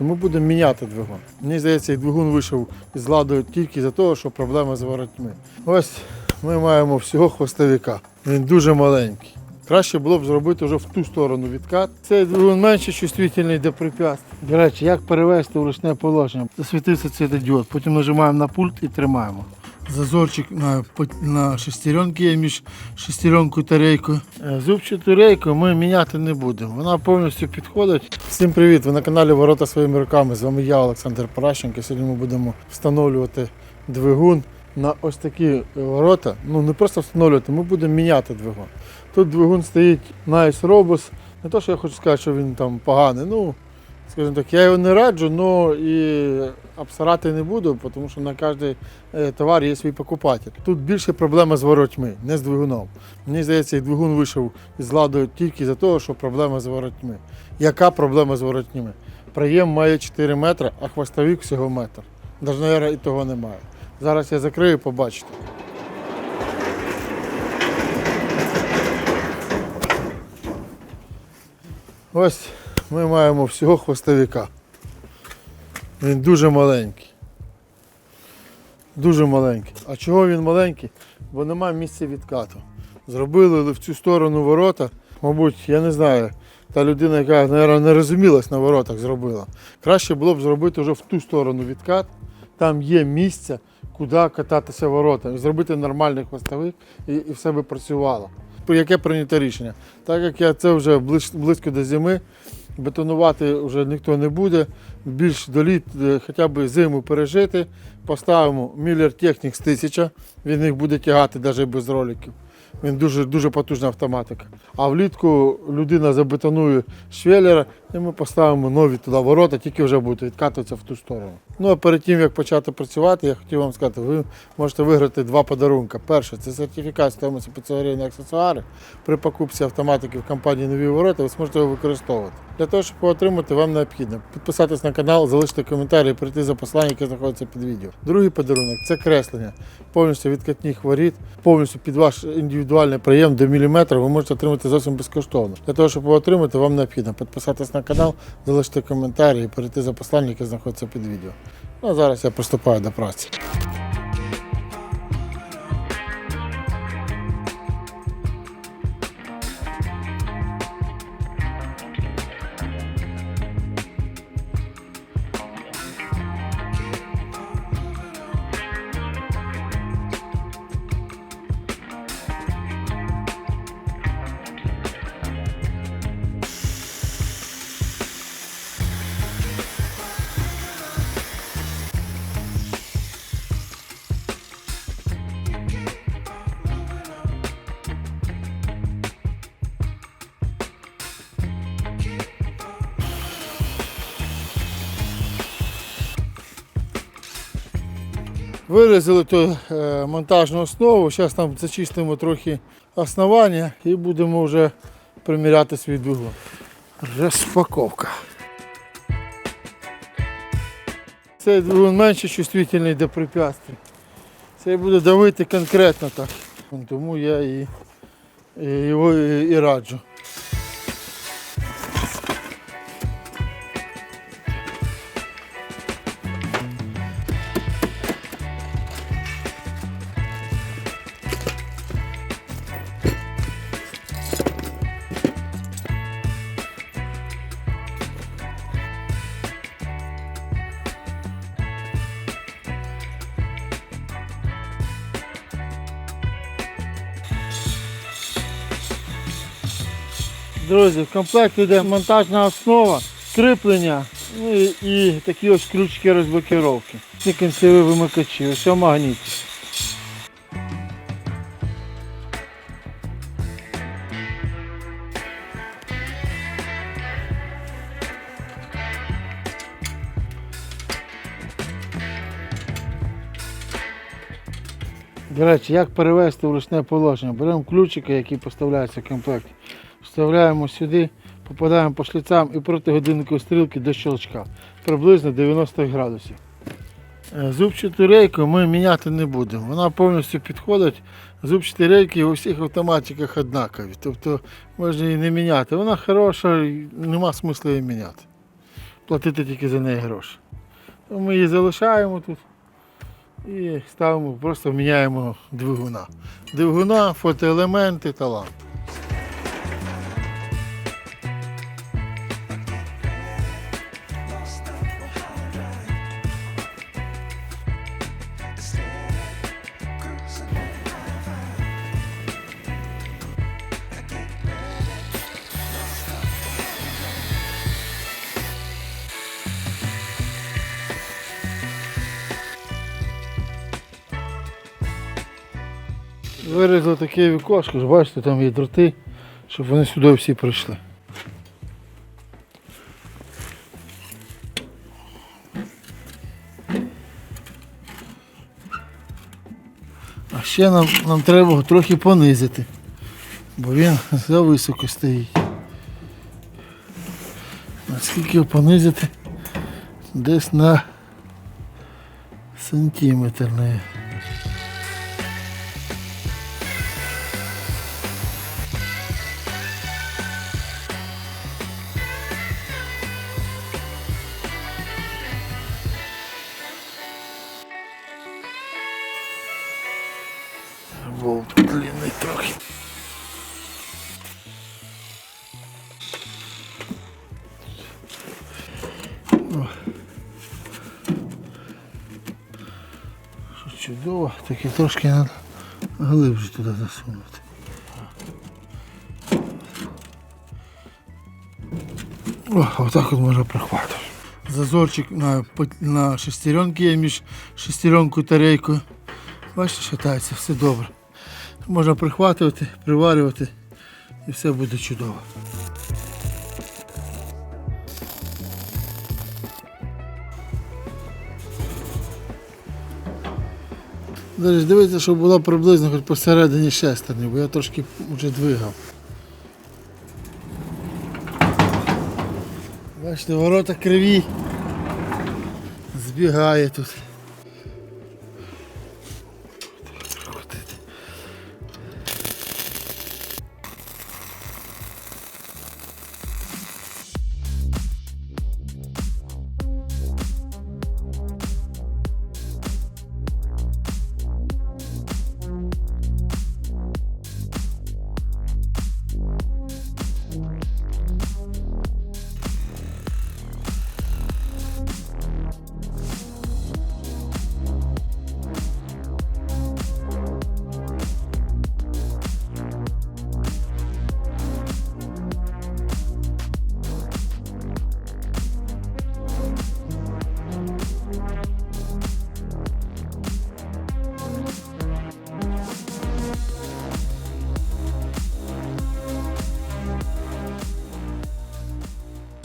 Ми будемо міняти двигун. Мені здається, і двигун вийшов із ладу тільки за того, що проблема з воротьми. Ось ми маємо всього хвостовика. Він дуже маленький. Краще було б зробити вже в ту сторону відкат. Цей двигун менше чувствительний до препятствий. До речі, як перевести в ручне положення? Засвітився цей діод, потім нажимаємо на пульт і тримаємо. Зазорчик на, на шестеренки є між шестеренкою та рейкою. Е, Зубчату рейку ми міняти не будемо. Вона повністю підходить. Всім привіт! Ви на каналі Ворота своїми руками. З вами я, Олександр Паращенко. Сьогодні ми будемо встановлювати двигун на ось такі ворота. Ну не просто встановлювати, ми будемо міняти двигун. Тут двигун стоїть Nice Robus. Не то, що я хочу сказати, що він там поганий. Ну, скажімо так, я його не раджу, але і обсирати не буду, тому що на е, товар є свій покупатель. Тут більше проблема з воротьми, не з двигуном. Мені здається, двигун вийшов із ладу тільки за того, що проблема з воротьми. Яка проблема з воротьми? Проєм має 4 метри, а хвостовик всього метр. Навіть, мабуть, і того немає. Зараз я закрию, побачите. Ось ми маємо всього хвостовика. Він дуже маленький. Дуже маленький. А чого він маленький? Бо немає місця відкату. Зробили в цю сторону ворота. Мабуть, я не знаю, та людина, яка мабуть, не розумілась на воротах, зробила. Краще було б зробити вже в ту сторону відкат. Там є місце, куди кататися ворота. Зробити нормальний хвостовик і, і все би працювало. Яке прийнято рішення? Так як я це вже близько до зими, бетонувати вже ніхто не буде. Більш до літ е, хоча б зиму пережити. Поставимо Міллер з 1000, він їх буде тягати навіть без роликів. Він дуже, дуже потужна автоматика. А влітку людина забетонує швеллера, і ми поставимо нові туди ворота, тільки вже будуть відкатуватися в ту сторону. Ну а перед тим як почати працювати, я хотів вам сказати, ви можете виграти два подарунки. Перше це сертифікат стоїмості 500 гривень на аксесуари. При покупці автоматики в компанії нові ворота ви зможете його використовувати. Для того, щоб його отримати, вам необхідно підписатись на канал, залишити коментарі і прийти за посиланням, яке знаходиться під відео. Другий подарунок це креслення. Повністю відкатних воріт, повністю під ваш індивідуальний приєм до міліметра ви можете отримати зовсім безкоштовно. Для того, щоб його отримати, вам необхідно підписатись на канал, залишити коментарі і перейти за послання, яке знаходиться під відео. Ну а зараз я приступаю до праці. Вирізали ту е, монтажну основу. Зараз там зачистимо трохи основання і будемо вже приміряти свій двигун. Розпаковка. Цей двигун менше чувствительний до препятствий. Цей буде давити конкретно так. Тому я і, і його і, і раджу. Друзі, в комплекті йде монтажна основа, кріплення ну і, і такі ось ключики розблокировки. Ці кінцеві вимикачі, ось магніт. До речі, як перевести в ручне положення? Беремо ключики, які поставляються в комплекті, вставляємо сюди, попадаємо по шліцам і проти годинникової стрілки до щелчка. Приблизно 90 градусів. Е, Зубчату рейку ми міняти не будемо. Вона повністю підходить. Зубчаті рейки у всіх автоматиках однакові. Тобто можна її не міняти. Вона хороша, нема смисла її міняти. платити тільки за неї гроші. Ми її залишаємо тут і ставимо, просто міняємо двигуна. Двигуна, фотоелементи та лампи. Вирізали таке вікошко, ж бачите, там є дроти, щоб вони сюди всі прийшли. А ще нам, нам треба його трохи понизити, бо він зависоко стоїть. Наскільки його понизити? Десь на сантиметр. навіть. Болт длинний трохи. Що чудово, таке трошки треба глибше туди засунути. О, отак от можна прихватити. Зазорчик на, на шестеренки є між шестеренкою та рейкою. Бачите, шатається, все добре. Можна прихватувати, приварювати і все буде чудово. Дивіться, щоб було приблизно хоч посередині шестерні, бо я трошки вже двигав. Бачите, ворота криві. Збігає тут.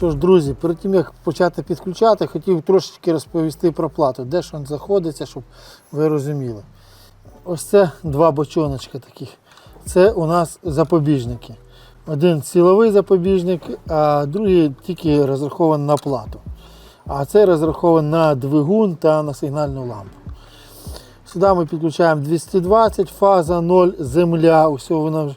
Тож, друзі, перед тим як почати підключати, хотів трошечки розповісти про плату, де ж він знаходиться, щоб ви розуміли. Ось це два бочоночка таких. Це у нас запобіжники. Один силовий запобіжник, а другий тільки розрахований на плату. А це розрахований на двигун та на сигнальну лампу. Сюди ми підключаємо 220, фаза 0, земля. Усе вона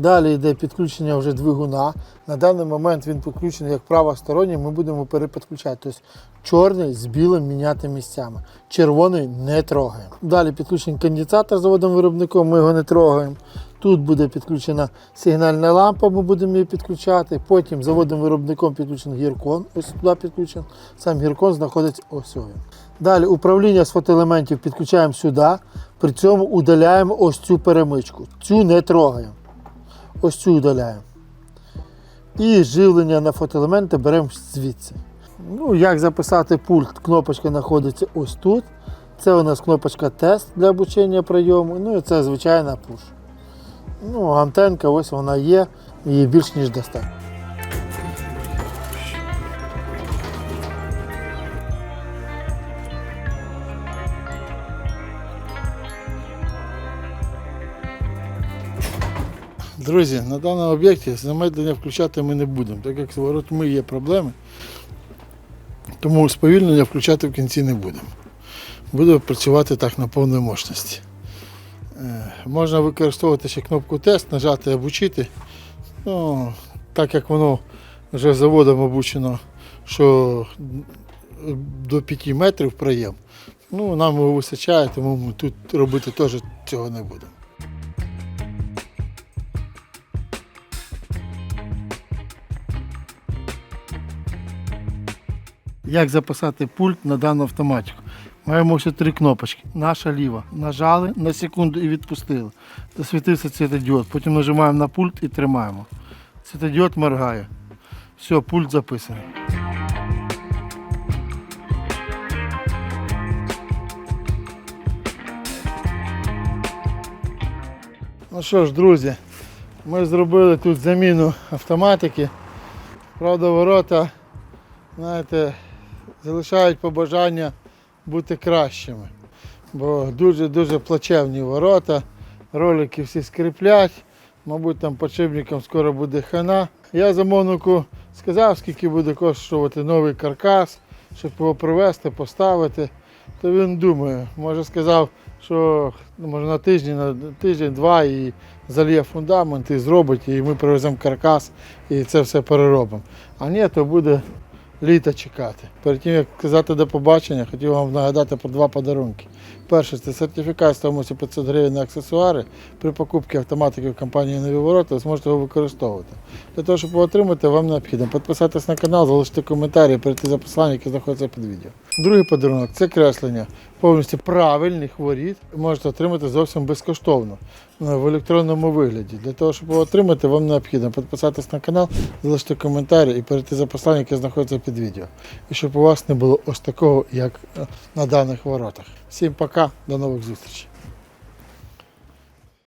Далі йде підключення вже двигуна. На даний момент він підключений як правосторонній, ми будемо перепідключати. Тобто чорний з білим міняти місцями. Червоний не трогаємо. Далі підключений конденсатор заводом виробником, ми його не трогаємо. Тут буде підключена сигнальна лампа, ми будемо її підключати. Потім заводом виробником підключений гіркон. Ось туди підключений. Сам гіркон знаходиться ось він. Далі управління з фотоелементів підключаємо сюди. При цьому удаляємо ось цю перемичку. Цю не трогаємо ось цю удаляємо. І живлення на фотоелементи беремо звідси. Ну, як записати пульт, кнопочка знаходиться ось тут. Це у нас кнопочка тест для обучення прийому. Ну і це звичайна пуш. Ну, антенка ось вона є, її більш ніж достатньо. Друзі, на даному об'єкті замедлення включати ми не будемо, так як з воротьми є проблеми, тому сповільнення включати в кінці не будемо. Буде працювати так на повній мощності. Е, Можна використовувати ще кнопку тест, нажати обучити. Ну, так як воно вже заводом обучено що до 5 метрів проєм. Ну, нам його вистачає, тому ми тут робити теж цього не будемо. Як записати пульт на дану автоматику? Маємо ось три кнопочки. Наша ліва. Нажали на секунду і відпустили. Засвітився світодіод. Потім нажимаємо на пульт і тримаємо. Світодіод моргає. Все, пульт записаний. Ну що ж, друзі, ми зробили тут заміну автоматики. Правда, ворота, знаєте, залишають побажання бути кращими. Бо дуже-дуже плачевні ворота, ролики всі скріплять, мабуть, там подшипникам скоро буде хана. Я замовнику сказав, скільки буде коштувати новий каркас, щоб його привезти, поставити. То він думає, може сказав, що ну, може на тиждень, на тиждень-два і зальє фундамент і зробить, і ми привеземо каркас і це все переробимо. А ні, то буде літо чекати. Перед тим, як казати до побачення, хотів вам нагадати про два подарунки. Перше це сертифікат стоїмості 500 гривень на аксесуари. При покупці автоматики в компанії Нові Ворота ви зможете його використовувати. Для того, щоб його отримати, вам необхідно підписатись на канал, залишити коментарі, перейти за посиланням, яке знаходиться під відео. Другий подарунок це креслення повністю правильних воріт. Можете отримати зовсім безкоштовно е, в електронному вигляді. Для того, щоб його отримати, вам необхідно підписатись на канал, залишити коментарі і перейти за посланням, яке знаходиться під відео. І щоб у вас не було ось такого, як е, на даних воротах. Всім пока, до нових зустрічей.